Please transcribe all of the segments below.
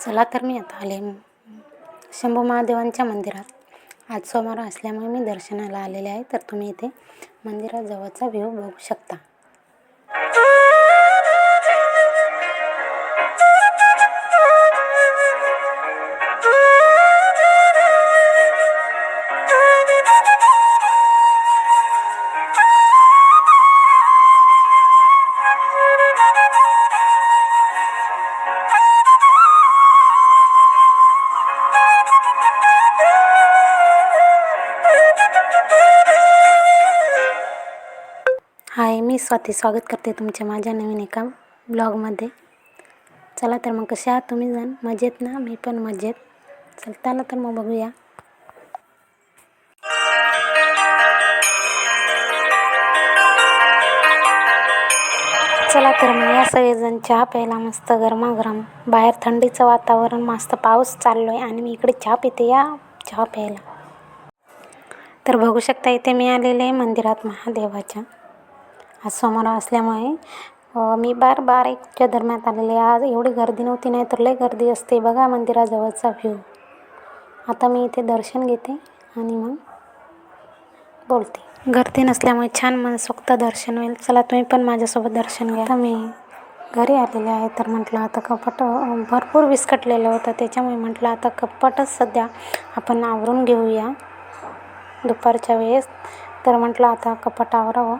चला तर मी आता आले. शंभू महादेवांच्या मंदिरात. आज सोमवार असल्यामुळे मी दर्शनाला आलेले आहे तर तुम्ही इथे मंदिराजवळचा व्ह्यू बघू शकता. हाय मी स्वाती. स्वागत करते तुमच्या माझ्या नवीन एका ब्लॉगमध्ये. चला तर मग कशा आहात तुम्ही जण? मजेत ना? मी पण मजेत. चल चला तर मग बघूया. चला तर मग या सगळेजण चहा प्यायला मस्त गरमागरम. बाहेर थंडीचं वातावरण मस्त पाऊस चाललो आहे आणि मी इकडे चहा पिते या चहा प्यायला. तर बघू शकता इथे मी आलेले आहे मंदिरात महादेवाच्या. आज सोमवार असल्यामुळे मी बार बार एकच्या दरम्यान आलेले आहे. आज एवढी गर्दी नव्हती नाही तर लय गर्दी असते. बघा मंदिराजवळचा व्ह्यू आता मी इथे दर्शन घेते आणि मग बोलते. गर्दी नसल्यामुळे छान मनसोक्त दर्शन होईल. चला तुम्ही पण माझ्यासोबत दर्शन घ्या. आता मी घरी आलेले आहे तर म्हटलं आता कपाट भरपूर विस्कटलेलं होतं. त्याच्यामुळे म्हटलं आता कपाटच सध्या आपण आवरून घेऊया. दुपारच्या वेळेस तर म्हटलं आता कपाट आवरावं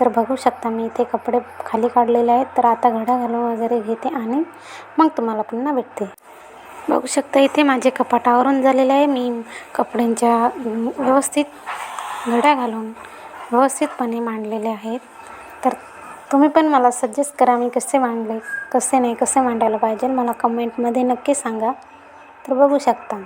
तर बघू शकता मी इथे कपडे खाली काढलेले आहेत. तर आता घड्या घालून वगैरे घेते आणि मग तुम्हाला पुन्हा भेटते. बघू शकता इथे माझे कपाट आवरून झालेले आहे. मी कपड्यांच्या व्यवस्थित घड्या घालून व्यवस्थितपणे मांडलेले आहेत. तर तुम्ही पण मला सजेस्ट करा मी कसे मांडले कसे नाही कसे मांडायला पाहिजे. मला कमेंटमध्ये नक्की सांगा. तर बघू शकता.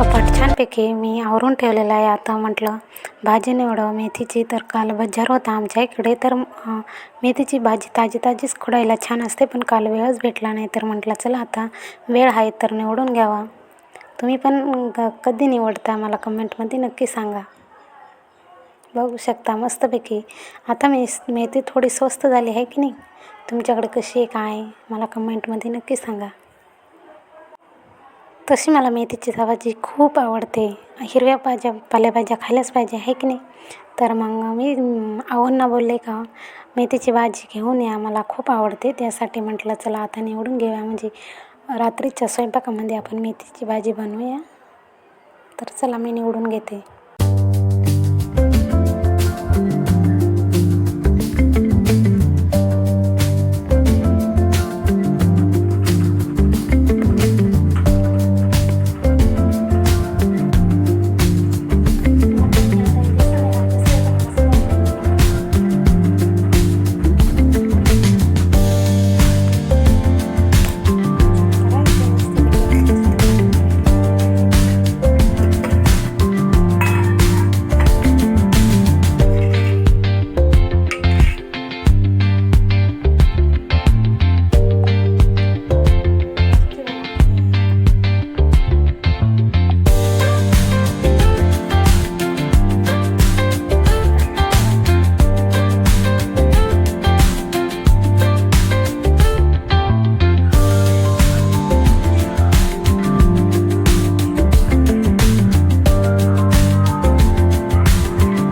कपाट छानपैकी मी आवरून ठेवलेलं आहे आता म्हटलं. भाजी निवडावं मेथीची तर काल बजार होता आमच्या इकडे तर मेथीची भाजी ताजी ताजीच खोडायला छान असते पण काल वेळच भेटला नाही तर म्हटलं चला आता वेळ आहे तर निवडून घ्यावा. तुम्ही पण कधी निवडता मला कमेंटमध्ये नक्की सांगा. बघू शकता मस्तपैकी. आता मी मेथी थोडी स्वस्त झाली आहे की नाही? तुमच्याकडे कशी आहे काय मला कमेंटमध्ये नक्की सांगा. तशी मला मेथीची भाजी खूप आवडते. हिरव्या भाज्या पालेभाज्या खायलाच पाहिजे आहे की नाही? तर मग मी अं, आव्हांना बोलले का मेथीची भाजी घेऊन या मला खूप आवडते. त्यासाठी म्हटलं चला आता निवडून घेऊया. म्हणजे रात्रीच्या स्वयंपाकामध्ये आपण मेथीची भाजी बनवूया. तर चला मी निवडून घेते.